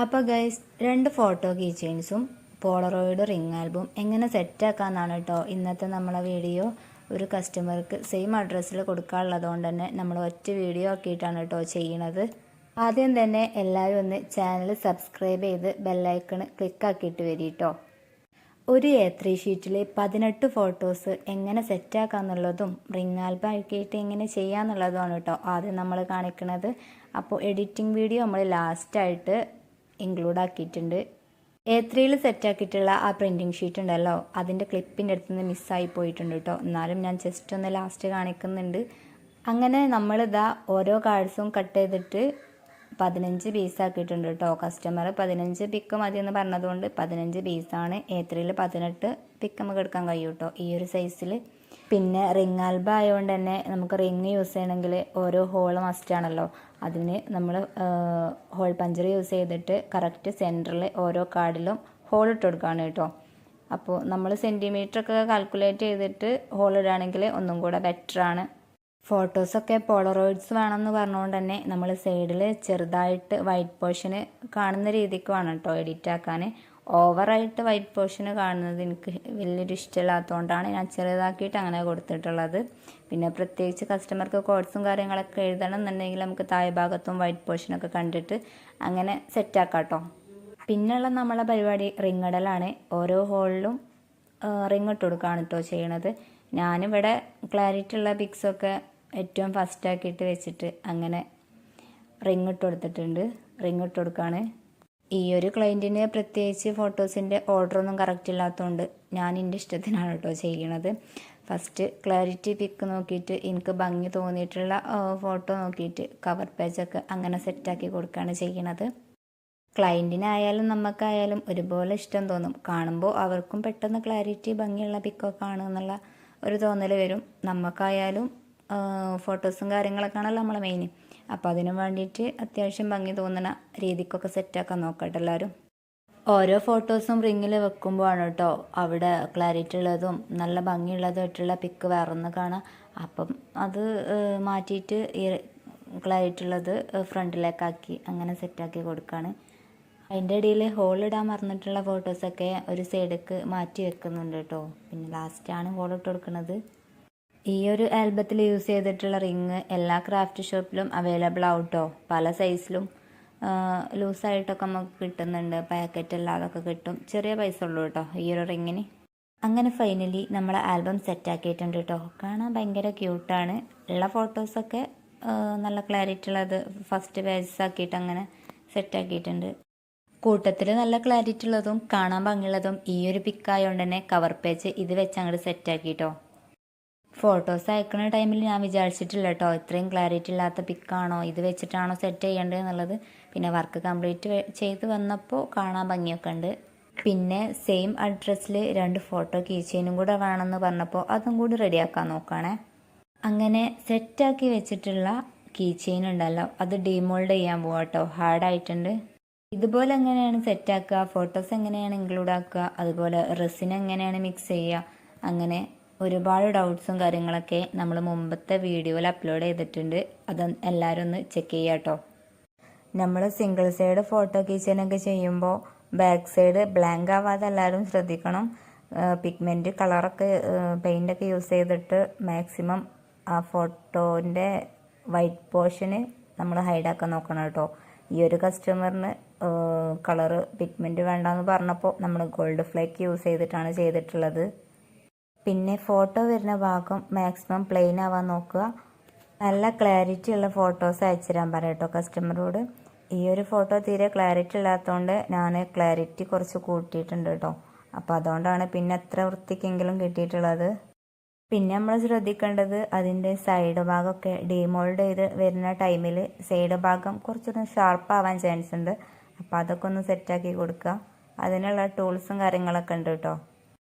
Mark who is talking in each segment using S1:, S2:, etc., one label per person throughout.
S1: അപ്പോൾ ഗൈസ് രണ്ട് photo key ചെയിൻസും പോളറോയിഡ് റിംഗ് ആൽബം എങ്ങനെ സെറ്റാക്കാമെന്നാണ് കേട്ടോ ഇന്നത്തെ നമ്മളെ വീഡിയോ ഒരു കസ്റ്റമർക്ക് സെയിം അഡ്രസ്സിൽ കൊടുക്കാനുള്ളത് കൊണ്ട് തന്നെ നമ്മൾ ഒറ്റ വീഡിയോ ആക്കിയിട്ടാണ് കേട്ടോ ചെയ്യണത്. ആദ്യം തന്നെ എല്ലാവരും ഒന്ന് ചാനൽ സബ്സ്ക്രൈബ് ചെയ്ത് ബെല്ലൈക്കൺ ക്ലിക്ക് ആക്കിയിട്ട് വരി കേട്ടോ ഒരു എ ത്രീ ഷീറ്റിൽ പതിനെട്ട് ഫോട്ടോസ് എങ്ങനെ സെറ്റാക്കാന്നുള്ളതും റിംഗ് ആൽബം ആക്കിയിട്ട് എങ്ങനെ ചെയ്യാന്നുള്ളതുമാണ് കേട്ടോ ആദ്യം നമ്മൾ കാണിക്കുന്നത് അപ്പോൾ എഡിറ്റിംഗ് വീഡിയോ നമ്മൾ ലാസ്റ്റായിട്ട് ഇൻക്ലൂഡ് ആക്കിയിട്ടുണ്ട് എ ത്രീയിൽ സെറ്റാക്കിയിട്ടുള്ള ആ പ്രിന്റിങ് ഷീറ്റ് ഉണ്ടല്ലോ അതിന്റെ ക്ലിപ്പിന്റെ അടുത്ത് നിന്ന് മിസ്സായി പോയിട്ടുണ്ട് കേട്ടോ എന്നാലും ഞാൻ ജസ്റ്റ് ഒന്ന് ലാസ്റ്റ് കാണിക്കുന്നുണ്ട്. അങ്ങനെ നമ്മളിതാ ഓരോ കാർഡ്സും കട്ട് ചെയ്തിട്ട് പതിനഞ്ച് പീസാക്കിയിട്ടുണ്ട് കേട്ടോ കസ്റ്റമർ പതിനഞ്ച് പിക്ക് മതി എന്ന് പറഞ്ഞതുകൊണ്ട് പതിനഞ്ച് പീസാണ് എ ത്രീയിൽ പതിനെട്ട് പിക്ക് നമുക്ക് എടുക്കാൻ കഴിയും കേട്ടോ ഈ ഒരു സൈസിൽ പിന്നെ റിംഗ് ആൽബ ആയതുകൊണ്ട് തന്നെ നമുക്ക് റിങ് യൂസ് ചെയ്യണമെങ്കിൽ ഓരോ ഹോൾ മസ്റ്റാണല്ലോ അതിന് നമ്മൾ ഹോൾ പഞ്ചർ യൂസ് ചെയ്തിട്ട് കറക്റ്റ് സെന്ററിൽ ഓരോ കാർഡിലും ഹോൾ ഇട്ട് കൊടുക്കുകയാണ് കേട്ടോ. അപ്പോൾ നമ്മൾ സെന്റിമീറ്റർ ഒക്കെ കാൽക്കുലേറ്റ് ചെയ്തിട്ട് ഹോൾ ഇടുകയാണെങ്കിൽ ഒന്നും കൂടെ ബെറ്ററാണ് ഫോട്ടോസൊക്കെ പോളറോയിഡ്സ് വേണമെന്ന് പറഞ്ഞുകൊണ്ട് തന്നെ നമ്മൾ സൈഡിൽ ചെറുതായിട്ട് വൈറ്റ് പോർഷന് കാണുന്ന രീതിക്ക് വേണം കേട്ടോ എഡിറ്റ് ആക്കാൻ. ഓവറായിട്ട് വൈറ്റ് പോർഷൻ കാണുന്നത് എനിക്ക് വലിയൊരു ഇഷ്ടമില്ലാത്തതുകൊണ്ടാണ് ഞാൻ ചെറുതാക്കിയിട്ട് അങ്ങനെ കൊടുത്തിട്ടുള്ളത്. പിന്നെ പ്രത്യേകിച്ച് കസ്റ്റമർക്ക് കോഡ്സും കാര്യങ്ങളൊക്കെ എഴുതണം എന്നുണ്ടെങ്കിൽ നമുക്ക് താഴെ ഭാഗത്തും വൈറ്റ് പോർഷനൊക്കെ കണ്ടിട്ട് അങ്ങനെ സെറ്റാക്കാം കേട്ടോ പിന്നെയുള്ള നമ്മളെ പരിപാടി റിങ്ങടലാണ്. ഓരോ ഹോളിലും റിങ് ഇട്ട് കൊടുക്കുകയാണ് കേട്ടോ ചെയ്യണത്. ഞാനിവിടെ ക്ലാരിറ്റി ഉള്ള പിക്സൊക്കെ ഏറ്റവും ഫസ്റ്റാക്കിയിട്ട് വെച്ചിട്ട് അങ്ങനെ റിങ് ഇട്ട് കൊടുത്തിട്ടുണ്ട്. റിങ് ഇട്ട് കൊടുക്കുകയാണ് ഈ ഒരു ക്ലയന്റിന് പ്രത്യേകിച്ച് ഫോട്ടോസിന്റെ ഓർഡറൊന്നും കറക്റ്റ് ഇല്ലാത്തതുകൊണ്ട് ഞാൻ എന്റെ ഇഷ്ടത്തിനാണ് കേട്ടോ ചെയ്യണത്. ഫസ്റ്റ് ക്ലാരിറ്റി പിക്ക് നോക്കിയിട്ട് എനിക്ക് ഭംഗി തോന്നിയിട്ടുള്ള ഫോട്ടോ നോക്കിയിട്ട് കവർ പേജൊക്കെ അങ്ങനെ സെറ്റാക്കി കൊടുക്കുകയാണ് ചെയ്യണത്. ക്ലയന്റിനായാലും നമുക്കായാലും ഒരുപോലെ ഇഷ്ടം തോന്നും. കാണുമ്പോൾ അവർക്കും പെട്ടെന്ന് ക്ലാരിറ്റി ഭംഗിയുള്ള പിക്കൊക്കെ എന്നുള്ള ഒരു തോന്നൽ വരും. നമുക്കായാലും ഫോട്ടോസും കാര്യങ്ങളൊക്കെ ആണല്ലോ നമ്മളെ മെയിൻ അപ്പോൾ അതിന് വേണ്ടിയിട്ട് അത്യാവശ്യം ഭംഗി തോന്നുന്ന രീതിക്കൊക്കെ സെറ്റാക്കാൻ നോക്കട്ടെ എല്ലാവരും ഓരോ ഫോട്ടോസും റിങ്ങിൽ വെക്കുമ്പോഴാണ് കേട്ടോ അവിടെ ക്ലാരിറ്റി ഉള്ളതും നല്ല ഭംഗിയുള്ളതായിട്ടുള്ള പിക്ക് വേറൊന്ന് കാണാം. അപ്പം അത് മാറ്റിയിട്ട് ഈ ക്ലാരിറ്റി ഉള്ളത് ഫ്രണ്ടിലേക്കാക്കി അങ്ങനെ സെറ്റാക്കി കൊടുക്കുകയാണ് അതിന്റെ ഇടയിൽ ഹോൾ ഇടാൻ മറന്നിട്ടുള്ള ഫോട്ടോസൊക്കെ ഒരു സൈഡേക്ക് മാറ്റി വെക്കുന്നുണ്ട് കേട്ടോ. പിന്നെ ലാസ്റ്റാണ് ഹോൾ ഇട്ട് കൊടുക്കുന്നത് ഈ ഒരു ആൽബത്തിൽ യൂസ് ചെയ്തിട്ടുള്ള റിങ് എല്ലാ ക്രാഫ്റ്റ് ഷോപ്പിലും അവൈലബിൾ ആവട്ടോ. പല സൈസിലും ലൂസായിട്ടൊക്കെ നമുക്ക് കിട്ടുന്നുണ്ട്. പാക്കറ്റ് അല്ലാതൊക്കെ കിട്ടും. ചെറിയ പൈസ ഉള്ളൂ കേട്ടോ ഈ ഒരു റിങ്ങിന്. അങ്ങനെ ഫൈനലി നമ്മൾ ആൽബം സെറ്റാക്കിയിട്ടുണ്ട് കേട്ടോ കാണാൻ ഭയങ്കര ക്യൂട്ടാണ് ഉള്ള ഫോട്ടോസൊക്കെ നല്ല ക്ലാരിറ്റി ഉള്ളത് ഫസ്റ്റ് പേജസ് ആക്കിയിട്ട് അങ്ങനെ സെറ്റാക്കിയിട്ടുണ്ട് കൂട്ടത്തിൽ നല്ല ക്ലാരിറ്റി ഉള്ളതും കാണാൻ ഭംഗിയുള്ളതും ഈ ഒരു പിക്കായതുകൊണ്ട് തന്നെ കവർ പേജ് ഇത് വെച്ച് അങ്ങോട്ട് സെറ്റാക്കിട്ടോ ഫോട്ടോസ് അയക്കുന്ന ടൈമിൽ ഞാൻ വിചാരിച്ചിട്ടില്ല കേട്ടോ ഇത്രയും ക്ലാരിറ്റി ഇല്ലാത്ത പിക്കാണോ ഇത് വെച്ചിട്ടാണോ സെറ്റ് ചെയ്യേണ്ടത് എന്നുള്ളത്. പിന്നെ വർക്ക് കംപ്ലീറ്റ് ചെയ്ത് വന്നപ്പോൾ കാണാൻ ഭംഗിയൊക്കെ ഉണ്ട്. പിന്നെ സെയിം അഡ്രസ്സിൽ രണ്ട് ഫോട്ടോ കീച്ചെയിനും കൂടെ വേണമെന്ന് പറഞ്ഞപ്പോൾ അതും കൂടി റെഡിയാക്കാൻ നോക്കുകയാണേ അങ്ങനെ സെറ്റാക്കി വെച്ചിട്ടുള്ള കീച്ചെയിൻ ഉണ്ടല്ലോ. അത് ഡീമോൾഡ് ചെയ്യാൻ പോവാം കേട്ടോ ഹാർഡായിട്ടുണ്ട് ഇതുപോലെ എങ്ങനെയാണ് സെറ്റാക്കുക ഫോട്ടോസ് എങ്ങനെയാണ് ഇൻക്ലൂഡ് ആക്കുക? അതുപോലെ റെസിൻ എങ്ങനെയാണ് മിക്സ് ചെയ്യുക? അങ്ങനെ ഒരുപാട് ഡൗട്ട്സും കാര്യങ്ങളൊക്കെ നമ്മൾ മുമ്പത്തെ വീഡിയോയിൽ അപ്ലോഡ് ചെയ്തിട്ടുണ്ട്. അത് എല്ലാവരും ഒന്ന് ചെക്ക് ചെയ്യുക കേട്ടോ നമ്മൾ സിംഗിൾ സൈഡ് ഫോട്ടോ കിച്ചനൊക്കെ ചെയ്യുമ്പോൾ ബാക്ക് സൈഡ് ബ്ലാങ്ക് ആവാതെ എല്ലാവരും ശ്രദ്ധിക്കണം. പിഗ്മെന്റ് കളറൊക്കെ പെയിന്റൊക്കെ യൂസ് ചെയ്തിട്ട് മാക്സിമം ആ ഫോട്ടോന്റെ വൈറ്റ് പോർഷന് നമ്മൾ ഹൈഡാക്കാൻ നോക്കണം കേട്ടോ ഈ ഒരു കസ്റ്റമറിന് കളറ് പിഗ്മെന്റ് വേണ്ടാന്ന് പറഞ്ഞപ്പോൾ നമ്മൾ ഗോൾഡ് ഫ്ലേക്ക് യൂസ് ചെയ്തിട്ടാണ് ചെയ്തിട്ടുള്ളത്. പിന്നെ ഫോട്ടോ വരുന്ന ഭാഗം മാക്സിമം പ്ലെയിൻ ആവാൻ നോക്കുക. നല്ല ക്ലാരിറ്റി ഉള്ള ഫോട്ടോസ് അയച്ചു തരാൻ പറയാം കേട്ടോ കസ്റ്റമറോട് ഈ ഒരു ഫോട്ടോ തീരെ ക്ലാരിറ്റി ഇല്ലാത്തതുകൊണ്ട് ഞാൻ ക്ലാരിറ്റി കുറച്ച് കൂട്ടിയിട്ടുണ്ട് കേട്ടോ അപ്പോൾ അതുകൊണ്ടാണ് പിന്നെ എത്ര വൃത്തിക്കെങ്കിലും കിട്ടിയിട്ടുള്ളത്. പിന്നെ നമ്മൾ ശ്രദ്ധിക്കേണ്ടത് അതിന്റെ സൈഡ് ഭാഗമൊക്കെ ഡീമോൾഡ് ചെയ്ത് വരുന്ന ടൈമിൽ സൈഡ് ഭാഗം കുറച്ചൊന്ന് ഷാർപ്പ് ആവാൻ ചാൻസ് ഉണ്ട്. അപ്പോൾ അതൊക്കെ ഒന്ന് സെറ്റാക്കി കൊടുക്കുക. അതിനുള്ള ടൂൾസും കാര്യങ്ങളൊക്കെ ഉണ്ട് കേട്ടോ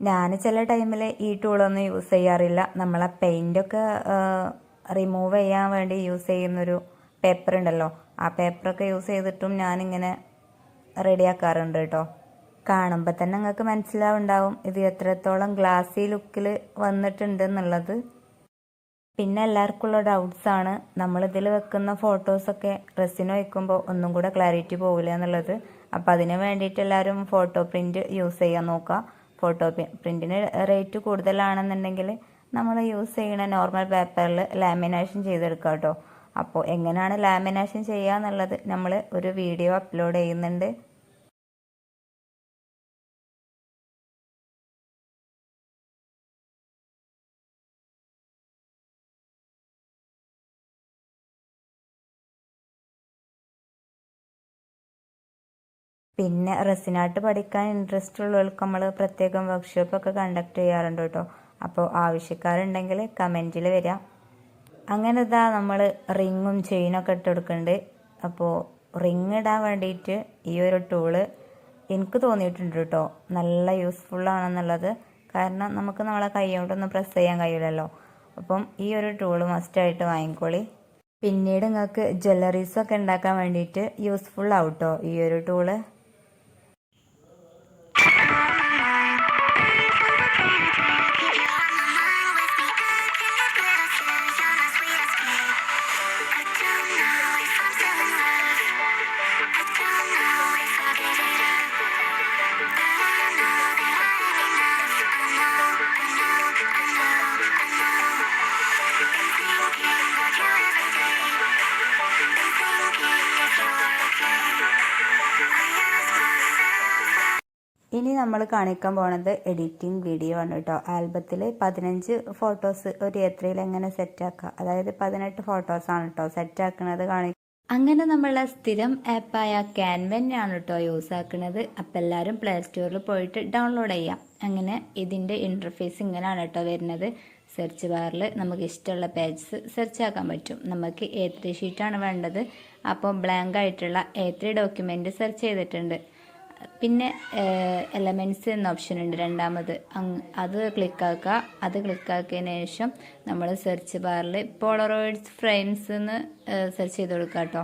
S1: ഞാൻ ചില ടൈമിൽ ഈ ടൂളൊന്നും യൂസ് ചെയ്യാറില്ല. നമ്മളെ പെയിന്റൊക്കെ റിമൂവ് ചെയ്യാൻ വേണ്ടി യൂസ് ചെയ്യുന്നൊരു പേപ്പർ ഉണ്ടല്ലോ. ആ പേപ്പറൊക്കെ യൂസ് ചെയ്തിട്ടും ഞാനിങ്ങനെ റെഡിയാക്കാറുണ്ട് കേട്ടോ കാണുമ്പോൾ തന്നെ നിങ്ങൾക്ക് മനസ്സിലാവുണ്ടാവും ഇത് എത്രത്തോളം ഗ്ലാസി ലുക്കിൽ വന്നിട്ടുണ്ട് എന്നുള്ളത്. പിന്നെ എല്ലാവർക്കും ഉള്ള ഡൗട്ട്സ് ആണ് നമ്മളിതിൽ വെക്കുന്ന ഫോട്ടോസൊക്കെ ഡ്രസ്സിന് വയ്ക്കുമ്പോൾ ഒന്നും കൂടെ ക്ലാരിറ്റി പോവില്ല എന്നുള്ളത്. അപ്പോൾ അതിന് വേണ്ടിയിട്ട് എല്ലാവരും ഫോട്ടോ പ്രിന്റ് യൂസ് ചെയ്യാൻ നോക്കുക ഫോട്ടോ പ്രിന്റിന് റേറ്റ് കൂടുതലാണെന്നുണ്ടെങ്കിൽ നമ്മൾ യൂസ് ചെയ്യുന്ന നോർമൽ പേപ്പറിൽ ലാമിനേഷൻ ചെയ്തെടുക്കുക കേട്ടോ അപ്പോൾ എങ്ങനെയാണ് ലാമിനേഷൻ ചെയ്യുക എന്നുള്ളത് നമ്മൾ ഒരു വീഡിയോ അപ്ലോഡ് ചെയ്യുന്നുണ്ട്. പിന്നെ റെസിനായിട്ട് പഠിക്കാൻ ഇൻട്രസ്റ്റ് ഉള്ളവർക്ക് നമ്മൾ പ്രത്യേകം വർക്ക്ഷോപ്പൊക്കെ കണ്ടക്ട് ചെയ്യാറുണ്ട് കേട്ടോ. അപ്പോൾ ആവശ്യക്കാരുണ്ടെങ്കിൽ കമന്റിൽ വരാം അങ്ങനെ ഇതാ നമ്മൾ റിങ്ങും ചെയിനൊക്കെ ഇട്ട് കൊടുക്കുന്നുണ്ട് അപ്പോൾ റിങ് ഇടാൻ വേണ്ടിയിട്ട് ഈ ഒരു ടൂൾ എനിക്ക് തോന്നിയിട്ടുണ്ട് കേട്ടോ. നല്ല യൂസ്ഫുൾ ആണെന്നുള്ളത്. കാരണം നമുക്ക് നമ്മളെ കൈ കൊണ്ടൊന്നും പ്രസ് ചെയ്യാൻ കഴിയില്ലല്ലോ. അപ്പം ഈ ഒരു ടൂൾ മസ്റ്റായിട്ട് വാങ്ങിക്കോളി. പിന്നീട് നിങ്ങൾക്ക് ജ്വല്ലറീസൊക്കെ ഉണ്ടാക്കാൻ വേണ്ടിയിട്ട് യൂസ്ഫുൾ ആവും കേട്ടോ ഈ ഒരു ടൂൾ നമ്മൾ കാണിക്കാൻ പോണത് എഡിറ്റിംഗ് വീഡിയോ ആണ് കേട്ടോ. ആൽബത്തിൽ പതിനഞ്ച് ഫോട്ടോസ് ഒരു എത്രയിൽ എങ്ങനെ സെറ്റാക്കുക അതായത് പതിനെട്ട് ഫോട്ടോസ് ആണ് കേട്ടോ സെറ്റാക്കുന്നത് കാണി അങ്ങനെ നമ്മളെ സ്ഥിരം ആപ്പായ ക്യാൻവെന്നാണ് കേട്ടോ യൂസ് ആക്കുന്നത് അപ്പം എല്ലാവരും പ്ലേ സ്റ്റോറിൽ പോയിട്ട് ഡൗൺലോഡ് ചെയ്യാം. അങ്ങനെ ഇതിന്റെ ഇന്റർഫേസ് ഇങ്ങനെയാണ് കേട്ടോ വരുന്നത്. സെർച്ച് ബാറിൽ നമുക്ക് ഇഷ്ടമുള്ള പേജസ് സെർച്ച് ആക്കാൻ പറ്റും. നമുക്ക് എ ത്രീ ഷീറ്റാണ് വേണ്ടത്. അപ്പോൾ ബ്ലാങ്ക് ആയിട്ടുള്ള എ ത്രീ ഡോക്യുമെന്റ് സെർച്ച് ചെയ്തിട്ടുണ്ട്. പിന്നെ എലമെന്റ്സ് എന്ന ഓപ്ഷൻ ഉണ്ട്. രണ്ടാമത് അത് ക്ലിക്കാക്കുക അത് ക്ലിക്കാക്കിയതിന് ശേഷം നമ്മൾ സെർച്ച് ബാറിൽ പോളറോയിഡ്സ് ഫ്രെയിംസ് എന്ന് സെർച്ച് ചെയ്ത് കൊടുക്കുക കേട്ടോ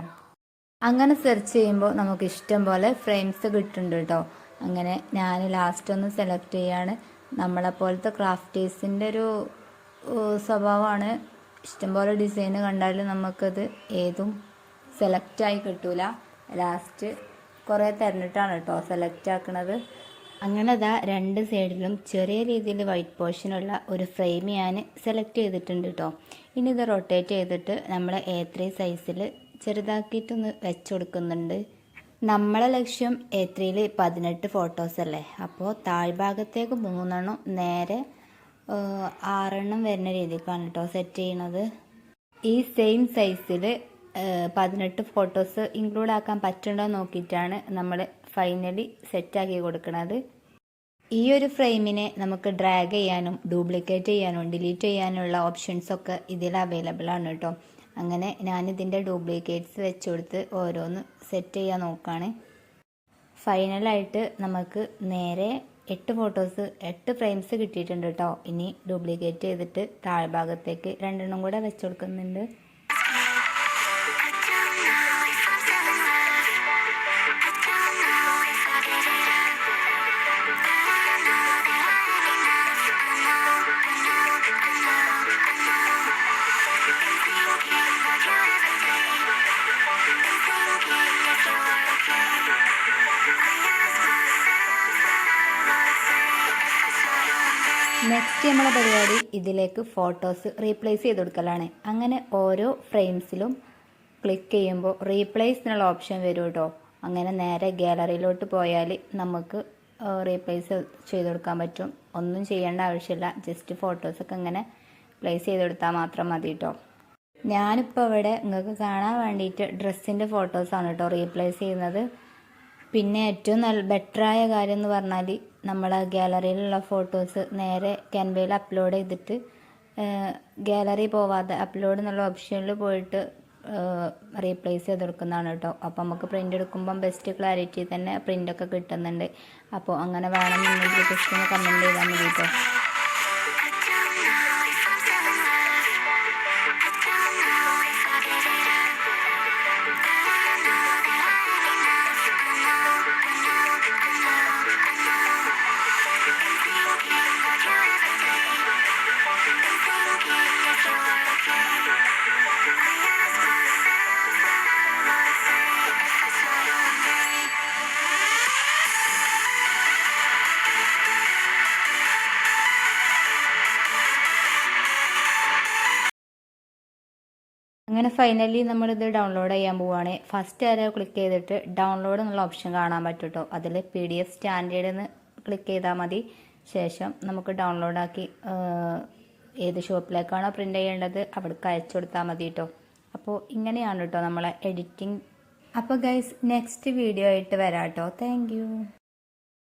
S1: അങ്ങനെ സെർച്ച് ചെയ്യുമ്പോൾ നമുക്ക് ഇഷ്ടം പോലെ ഫ്രെയിംസ് കിട്ടുന്നുണ്ട് കേട്ടോ അങ്ങനെ ഞാൻ ലാസ്റ്റ് ഒന്ന് സെലക്ട് ചെയ്യാണ്. നമ്മളെപ്പോലത്തെ ക്രാഫ്റ്റേഴ്സിന്റെ ഒരു സ്വഭാവമാണ് ഇഷ്ടംപോലെ ഡിസൈൻ കണ്ടാലും നമുക്കത് ഏതും സെലക്റ്റായി കിട്ടൂല. ലാസ്റ്റ് കുറേ തിരഞ്ഞിട്ടാണ് കേട്ടോ സെലക്ട് ആക്കണത്. അങ്ങനെ അതാ രണ്ട് സൈഡിലും ചെറിയ രീതിയിൽ വൈറ്റ് പോർഷനുള്ള ഒരു ഫ്രെയിം ഞാൻ സെലക്ട് ചെയ്തിട്ടുണ്ട് കേട്ടോ ഇനി ഇത് റൊട്ടേറ്റ് ചെയ്തിട്ട് നമ്മൾ എ ത്രീ സൈസിൽ ചെറുതാക്കിയിട്ടൊന്ന് വെച്ച് കൊടുക്കുന്നുണ്ട്. നമ്മളെ ലക്ഷ്യം എ ത്രീയിൽ പതിനെട്ട് ഫോട്ടോസ് അല്ലേ? അപ്പോൾ താഴ്ഭാഗത്തേക്ക് മൂന്നെണ്ണം നേരെ ആറെണ്ണം വരുന്ന രീതിക്കാണ് കേട്ടോ സെറ്റ് ചെയ്യണത്. ഈ സെയിം സൈസിൽ പതിനെട്ട് ഫോട്ടോസ് ഇൻക്ലൂഡ് ആക്കാൻ പറ്റുണ്ടോ നോക്കിയിട്ടാണ് നമ്മൾ ഫൈനലി സെറ്റാക്കി കൊടുക്കുന്നത് ഈ ഒരു ഫ്രെയിമിനെ നമുക്ക് ഡ്രാഗ് ചെയ്യാനും ഡ്യൂപ്ലിക്കേറ്റ് ചെയ്യാനും ഡിലീറ്റ് ചെയ്യാനുള്ള ഓപ്ഷൻസ് ഒക്കെ ഇതിൽ അവൈലബിൾ ആണ് കേട്ടോ. അങ്ങനെ ഞാനിതിന്റെ ഡ്യൂപ്ലിക്കേറ്റ്സ് വെച്ച് കൊടുത്ത് ഓരോന്ന് സെറ്റ് ചെയ്യാൻ നോക്കുകയാണ് ഫൈനലായിട്ട് നമുക്ക് നേരെ എട്ട് ഫോട്ടോസ് എട്ട് ഫ്രെയിംസ് കിട്ടിയിട്ടുണ്ട് കേട്ടോ. ഇനി ഡ്യൂപ്ലിക്കേറ്റ് ചെയ്തിട്ട് താഴ്ഭാഗത്തേക്ക് രണ്ടെണ്ണം കൂടെ വെച്ച് കൊടുക്കുന്നുണ്ട്. നെക്സ്റ്റ് നമ്മളെ പരിപാടി ഇതിലേക്ക് ഫോട്ടോസ് റീപ്ലേസ് ചെയ്ത് കൊടുക്കലാണ് അങ്ങനെ ഓരോ ഫ്രെയിംസിലും ക്ലിക്ക് ചെയ്യുമ്പോൾ റീപ്ലേസ് എന്നുള്ള ഓപ്ഷൻ വരും കേട്ടോ അങ്ങനെ നേരെ ഗാലറിയിലോട്ട് പോയാൽ നമുക്ക് റീപ്ലേസ് ചെയ്ത് കൊടുക്കാൻ പറ്റും. ഒന്നും ചെയ്യേണ്ട ആവശ്യമില്ല. ജസ്റ്റ് ഫോട്ടോസൊക്കെ ഇങ്ങനെ പ്ലേസ് ചെയ്ത് കൊടുത്താൽ മാത്രം മതി കേട്ടോ ഞാനിപ്പോൾ ഇവിടെ നിങ്ങൾക്ക് കാണാൻ വേണ്ടിയിട്ട് ഡ്രസ്സിന്റെ ഫോട്ടോസാണ് കേട്ടോ റീപ്ലേസ് ചെയ്യുന്നത്. പിന്നെ ഏറ്റവും നല്ല ബെറ്ററായ കാര്യം എന്ന് പറഞ്ഞാൽ നമ്മളെ ഗാലറിയിലുള്ള ഫോട്ടോസ് നേരെ ക്യാൻവയിൽ അപ്ലോഡ് ചെയ്തിട്ട് ഗാലറി പോവാതെ അപ്ലോഡ് എന്നുള്ള ഓപ്ഷനിൽ പോയിട്ട് റീപ്ലേസ് ചെയ്ത് കൊടുക്കുന്നതാണ് കേട്ടോ. അപ്പോൾ നമുക്ക് പ്രിന്റ് എടുക്കുമ്പം ബെസ്റ്റ് ക്ലാരിറ്റി തന്നെ പ്രിന്റൊക്കെ കിട്ടുന്നുണ്ട്. അപ്പോൾ അങ്ങനെ വേണമെന്നുണ്ടെങ്കിൽ ജസ്റ്റ് ഒന്ന് കമന്റ് ചെയ്താൽ മതി കേട്ടോ. അങ്ങനെ ഫൈനലി നമ്മളിത് ഡൗൺലോഡ് ചെയ്യാൻ പോവുകയാണ് ഫസ്റ്റ് ആരോ ക്ലിക്ക് ചെയ്തിട്ട് ഡൗൺലോഡ് എന്നുള്ള ഓപ്ഷൻ കാണാൻ പറ്റും അതിൽ പി ഡി എഫ് സ്റ്റാൻഡേർഡ് എന്ന് ക്ലിക്ക് ചെയ്താൽ മതി. ശേഷം നമുക്ക് ഡൗൺലോഡാക്കി ഏത് ഷോപ്പിലേക്കാണോ പ്രിന്റ് ചെയ്യേണ്ടത് അവിടേക്ക് അയച്ചു കൊടുത്താൽ മതി കേട്ടോ അപ്പോൾ ഇങ്ങനെയാണ് കേട്ടോ നമ്മളെ എഡിറ്റിംഗ് അപ്പോൾ ഗൈസ് നെക്സ്റ്റ് വീഡിയോ ആയിട്ട് വരാം കേട്ടോ താങ്ക്